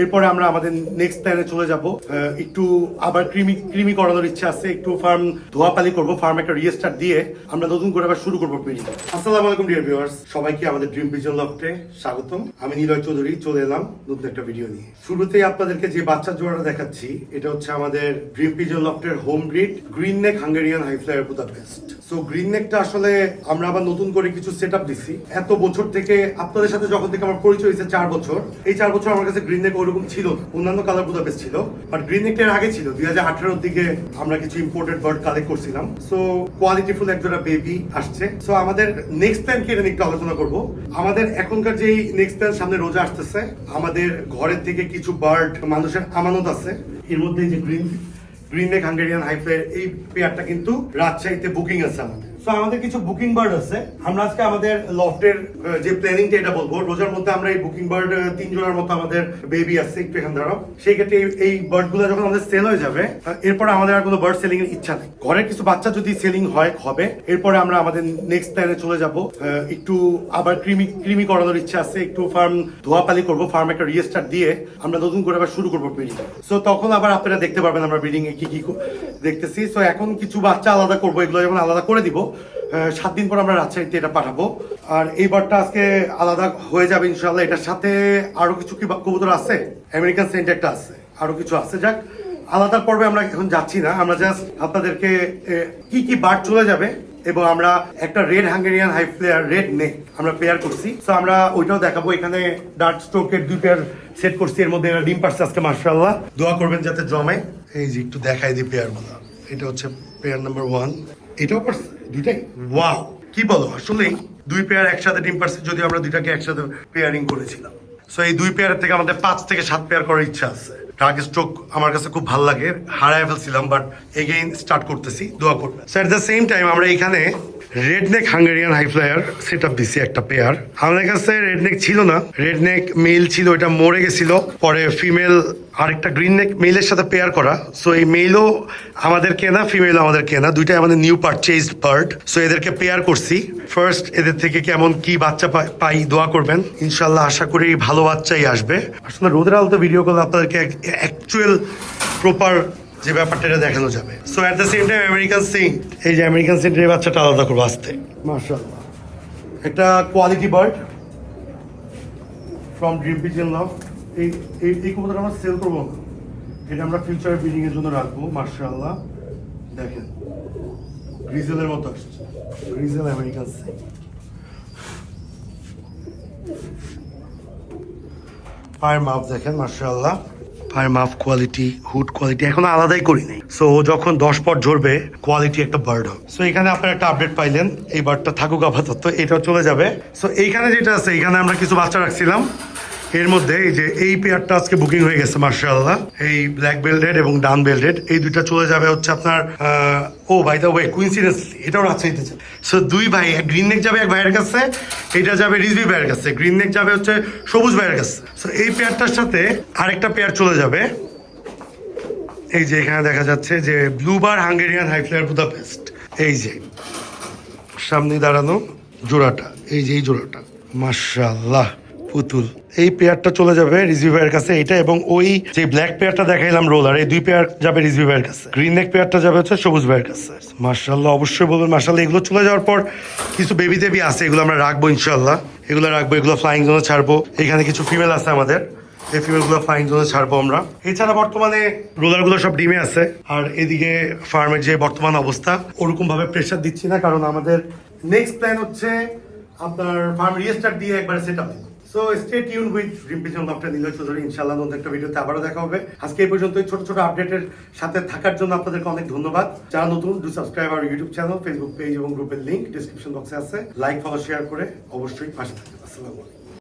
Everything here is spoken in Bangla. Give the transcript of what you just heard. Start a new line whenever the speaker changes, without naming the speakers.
এরপরে আমরা আমাদের নেক্সট প্ল্যানে চলে যাব। একটু আবার ক্রিমি ক্রিমি করানোর ইচ্ছা আছে, একটু ফার্ম ধোয়াপালি করব ফার্ম একটা রিস্টার্ট দিয়ে আমরা নতুন করে আবার শুরু করব ব্রিডিং আসসালামু আলাইকুম ডিয়ার ভিউয়ার্স সবাইকে আমাদের ড্রিম ভিজন লফটে স্বাগতম। আমি নিলয় চৌধুরী, চলে এলাম নতুন একটা ভিডিও নিয়ে। শুরুতেই আপনাদেরকে যে বাচ্চা জোড়াটা দেখাচ্ছি, এটা হচ্ছে আমাদের dream vision লফটের home breed green neck Hungarian high flyer Budapest so green নেকটা আসলে আমরা আবার নতুন করে কিছু সেট আপ দিছি। এত বছর থেকে আপনাদের সাথে যখন থেকে আমার পরিচয় হয়েছে, চার বছর, এই চার বছর আমার কাছে গ্রিন নেক ওরকম ছিল। অন্যান্য কালার বুদাপেস্ট ছিল বাট গ্রিন নেকটার আগে ছিল। দুই হাজার আঠারোর দিকে আমরা কিছু ইম্পোর্টেড বার্ড কালেক্ট করছিলাম। সো কোয়ালিটিফুল একজোড়া বেবি আসছে। সো আমাদের নেক্সট প্ল্যান কি এটা একটু আলোচনা করব। আমাদের এখনকার যেই নেক্সট প্ল্যান সামনে রোজা আসতেছে, আমাদের ঘরের থেকে কিছু বার্ড মানুষের আমানত আছে। এর মধ্যে যে গ্রিন গ্রিন নেক হাঙ্গেরিয়ান হাইফে এই পেয়ারটা কিন্তু রাজশাহীতে বুকিং আছে আমাদের। সো আমাদের কিছু বুকিং বার্ড আছে। আমরা আজকে আমাদের লফটের যে প্ল্যানিংটা এটা বলব, রোজার মধ্যে আমরা এই বুকিং বার্ড তিন জোড়ার মতো আমাদের বেবি আছে একটু এখান ধরো সেই ক্ষেত্রে এই- বার্ডগুলো যখন আমাদের সেল হয়ে যাবে এরপরে আমাদের আর কোনো বার্ড সেলিং এর ইচ্ছা নেই। ঘরের কিছু বাচ্চা যদি সেলিং হয়, হবে। এরপরে আমরা আমাদের নেক্সট প্ল্যানে চলে যাব। একটু আবার ক্রিমি ক্রিমি করানোর ইচ্ছা আছে। একটু ফার্ম ধোয়াপালি করব ফার্ম একটা রিস্টার্ট দিয়ে আমরা নতুন করে আবার শুরু করব ব্রিডিং সো তখন আবার আপনারা দেখতে পারবেন আমরা ব্রিডিং এ কি কি দেখতেছি। সো এখন কিছু বাচ্চা আলাদা করব, এগুলো যখন আলাদা করে দিব সাত দিন পর আমরা রাজশাহীতে এটা পাঠাবো। আর এই বারটা আজকে আলাদা হয়ে যাবে ইনশাল্লাহ এটার সাথে আরও কিছু কি কবুতর আছে? আমেরিকান সেন্ট একটা আছে। আরও কিছু আছে। যাক আলাদা পর্বে আমরা এখন যাচ্ছি না। আমরা জাস্ট আপনাদেরকে কি কি বার্ড চলে যাবে এবং আমরা একটা red Hungarian high flyer red neck আমরা পেয়ার করছি। তো আমরা ওইটাও দেখাবো। এখানে ডার্ট স্ট্রোকের দুই পেয়ার সেট করছি। এর মধ্যে ডিম পারছে আজকে মার্শাল্লাহ দোয়া করবেন যাতে জমে। এই যে একটু দেখাই দিই পেয়ারগুলো। এটা হচ্ছে পেয়ার নাম্বার ওয়ান এটাও পারছে? দুইটাই? ওয়াও কি বলো, আসলেই দুই পেয়ার একসাথে ডিম পারছে যদি আমরা দুইটাকে একসাথে পেয়ারিং করেছিলাম। সো এই দুই পেয়ার থেকে আমাদের পাঁচ থেকে সাত পেয়ার করার ইচ্ছা আছে। ডার্ক স্ট্রোক আমার কাছে খুব ভালো লাগে, হারায় ফেলছিলাম বাট এগেইন স্টার্ট করতেছি, দোয়া করবেন। So at the same time আমরা এখানে red neck Hungarian high flyer set up দিছি একটা পেয়ার আমাদের কাছে রেডনেক ছিল না রেডনেক মেল ছিল ওইটা মরে গেছিল। পরে ফিমেল আরেকটা গ্রিন নেক মেলের সাথে পেয়ার করা। সো এই মেলও আমাদের কেনা ফিমেলও আমাদের কেনা। দুইটাই আমাদের নিউ পারচেজ বার্ড সো এদেরকে পেয়ার করছি। ফার্স্ট এদের থেকে কেমন কি বাচ্চা পাই- পাই, দোয়া করবেন। ইনশাল্লাহ আশা করি ভালো বাচ্চাই আসবে। আসলে রোদের আলতো ভিডিও করলে আপনাদেরকে অ্যাকচুয়াল প্রপার যে ব্যাপারটা এটা দেখানো যাবে। So at the same time American sink এই যে আমেরিকান সিঙ্কের বাচ্চাটা আলাদা করব আসতে। মার্শাল্লাহ একটা quality bird from dream pigeon love এই এই এই কবুতর আমরা সেল করব না। এটা আমরা ফিউচার বিল্ডিং এর জন্য রাখব মার্শাল্লাহ দেখেন গ্রিজেলের মতো আসছে। গ্রিজেল আমেরিকান সিঙ্ক পায়ের মাপ দেখেন মার্শাল্লাহ পায়ের আপ কোয়ালিটি হুড কোয়ালিটি এখন আলাদাই করি নাই। সো যখন দশ পট ঝরবে কোয়ালিটি একটা বার্ড হবে। সো এখানে আপনারা একটা আপডেট পাইলেন, এই বার্ডটা থাকুক আপাতত এটা চলে যাবে। সো এইখানে যেটা আছে, এখানে আমরা কিছু বাচ্চা রাখছিলাম। এর মধ্যে এই যে এই পেয়ারটা আজকে বুকিং হয়ে গেছে মার্শাল্লাহ এই ব্ল্যাক বেল্টেড এবং ডান বেল্টেড এই দুইটা চলে যাবে হচ্ছে আপনার ও ভাই দা ওয়ে কুইন্সিডেন্সলি এটাও রাজশাহীতে যাবে। সো দুই ভাই, এক গ্রিন নেক যাবে এক ভাইয়ের কাছে, এটা যাবে রিজভি ভাইয়ের কাছে গ্রিন নেক যাবে হচ্ছে সবুজ ভাইয়ের কাছে। সো এই পেয়ারটার সাথে আরেকটা পেয়ার চলে যাবে। এই যে এখানে দেখা যাচ্ছে যে ব্লুবার হাঙ্গেরিয়ান হাইফ্লায়ার বুদাপেস্ট এই যে সামনে দাঁড়ানো জোড়াটা, এই যে এই জোড়াটা মাশাল্লাহ পুতুল। এই পেয়ারটা চলে যাবে রিজিভারের কাছে এটা এবং ওই যে ব্ল্যাক পেয়ারটা দেখাইলাম রোলার এই দুই পেয়ার যাবে রিজিভারের কাছে। গ্রিন নেক পেয়ারটা যাবে হচ্ছে সবুজ ভাইয়ের কাছে। মাশাল্লাহ অবশ্যই বলবেন মাশাল্লাহ এগুলো চলে যাওয়ার পর কিছু বেবি দেবি আছে, এগুলো আমরা রাখব ইনশাল্লাহ এগুলো রাখব, এগুলো ফ্লাইং জোনে ছাড়বো। এখানে কিছু ফিমেল আছে আমাদের। এই ফিমেলগুলো ফাইন জোনে ছাড়বো আমরা। এছাড়া বর্তমানে রোলারগুলো সব ডিমে আছে। আর এদিকে ফার্মের যে বর্তমান অবস্থা ওরকম ভাবে প্রেশার দিচ্ছি না, কারণ আমাদের নেক্সট প্ল্যান হচ্ছে আপনার ফার্ম রিস্টার্ট দিয়ে একবার set up so stay tune with dream pigeon doctor Niloy Chowdhury ইনশাল্লাহ নতুন একটা ভিডিওতে আবারও দেখা হবে। আজকে এই পর্যন্ত ছোট ছোট আপডেটের সাথে থাকার জন্য আপনাদেরকে অনেক ধন্যবাদ। যারা নতুন ডু সাবস্ক্রাইব আর ইউটিউব চ্যানেল ফেসবুক পেজ এবং গ্রুপের লিঙ্ক ডিসক্রিপশন বক্সে আছে। লাইক ফলো শেয়ার করে অবশ্যই পাশে থাকবেন। আসসালামু আলাইকুম।